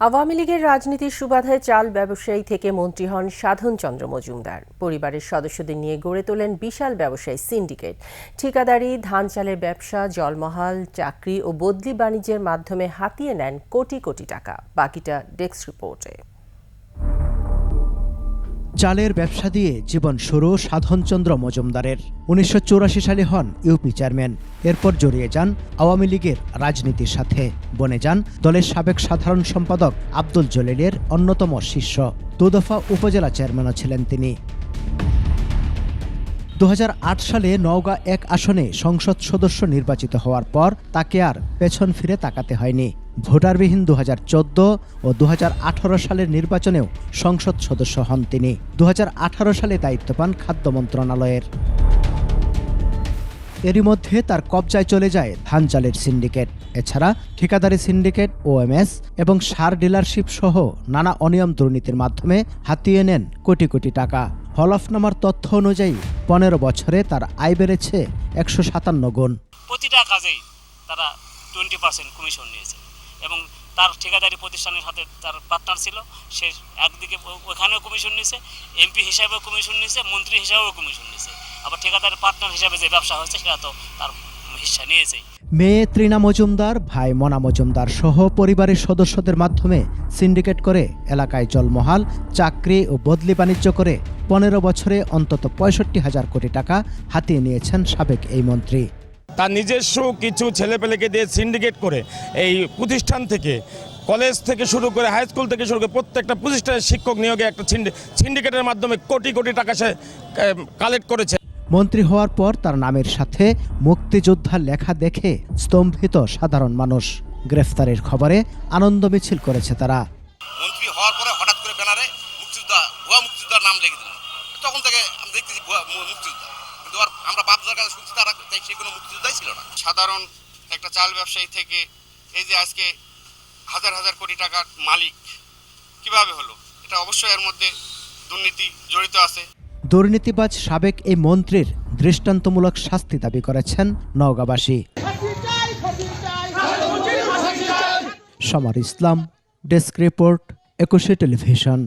আওয়ামী লীগের রাজনীতির সুবাধায় চাল ব্যবসায়ী থেকে মন্ত্রী হন সাধন চন্দ্র মজুমদার। পরিবারের সদস্যদের নিয়ে গড়ে তোলেন বিশাল ব্যবসায়ী সিন্ডিকেট। ঠিকাদারি, ধান চালের ব্যবসা, জলমহাল, চাকরি ও বদলি বাণিজ্যের মাধ্যমে হাতিয়ে নেন কোটি কোটি টাকা। বাকিটা ডেস্ক রিপোর্টে। চালের ব্যবসা দিয়ে জীবন শুরু সাধনচন্দ্র মজুমদারের। উনিশশো চুরাশি সালে হন ইউপি চেয়ারম্যান। এরপর জড়িয়ে যান আওয়ামী লীগের রাজনীতির সাথে। বনে যান দলের সাবেক সাধারণ সম্পাদক আব্দুল জলিলের অন্যতম শিষ্য। দুদফা উপজেলা চেয়ারম্যানও ছিলেন তিনি। দু হাজার আট সালে নওগাঁ এক আসনে সংসদ সদস্য নির্বাচিত হওয়ার পর তাকে আর পেছন ফিরে তাকাতে হয়নি। ভোটারবিহীন দু হাজার চোদ্দ ও দু হাজার আঠারো সালের নির্বাচনেও সংসদ সদস্য হন তিনি। দুহাজার আঠারো সালে দায়িত্ব পান খাদ্য মন্ত্রণালয়ের। এরই মধ্যে তার কবজায় চলে যায় ধান চালের সিন্ডিকেট। এছাড়া ঠিকাদারি সিন্ডিকেট, ওএমএস এবং সার ডিলারশিপ সহ নানা অনিয়ম দুর্নীতির মাধ্যমে হাতিয়ে নেন কোটি কোটি টাকা। হলফনামার তথ্য অনুযায়ী পনেরো বছরে তার আয় বেড়েছে একশো সাতান্ন গুণ। প্রতিটা কাজেই তারা টোয়েন্টি পার্সেন্ট কমিশন নিয়েছে। এবং তার ঠিকাদারি প্রতিষ্ঠানের হাতে তার পার্টনার ছিল। সে একদিকে ওখানেও কমিশন নিয়েছে এমপি হিসাবেও কমিশন নিয়েছে মন্ত্রী হিসাবেও কমিশন নিয়েছে আবার ঠিকাদারি পার্টনার হিসাবে যে ব্যবসা হচ্ছে সেটা তো তার হিস্সা নিয়েছেই। মেয়ে ত্রিনা মজুমদার, ভাই মনা মজুমদার সহ পরিবারের সদস্যদের মাধ্যমে সিন্ডিকেট করে এলাকায় জলমহাল, চাকরি ও বদলি বাণিজ্য করে পনেরো বছরে অন্তত পঁয়ষট্টি হাজার কোটি টাকা হাতিয়ে নিয়েছেন সাবেক এই মন্ত্রী। তার নিজস্ব কিছু ছেলেপেলেকে দিয়ে সিন্ডিকেট করে এই প্রতিষ্ঠান থেকে কলেজ থেকে শুরু করে হাই স্কুল থেকে শুরু করে প্রত্যেকটা প্রতিষ্ঠানের শিক্ষক নিয়োগে একটা সিন্ডিকেটের মাধ্যমে কোটি কোটি টাকা সে কালেক্ট করেছে। মন্ত্রী হওয়ার পর তার নামের সাথে মুক্তিযোদ্ধার লেখা দেখে স্তম্ভিত সাধারণ মানুষ। গ্রেফতারের খবরে আনন্দ মিছিল করেছে তারা। মন্ত্রী হওয়ার পরে হঠাৎ করে ব্যানারে মুক্তিযোদ্ধা ভুয়া মুক্তিযোদ্ধার নাম লিখে দিলেন। তখন থেকে আমি দেখতেছি ভুয়া মুক্তিযোদ্ধা। কিন্তু আমরা বাপদার কাছে শুনছি তারা সে কোনো মুক্তিযোদ্ধাই ছিল না। সাধারণ একটা চাল ব্যবসায়ী থেকে এই যে আজকে হাজার হাজার কোটি টাকার মালিক কীভাবে হলো? এটা অবশ্যই এর মধ্যে দুর্নীতি জড়িত আছে। দুর্নীতিবাজ সাবেক এই মন্ত্রীর দৃষ্টান্তমূলক শাস্তি দাবি করেছেন নওগাঁবাসী। Samar Islam, desk report, Ekushey television.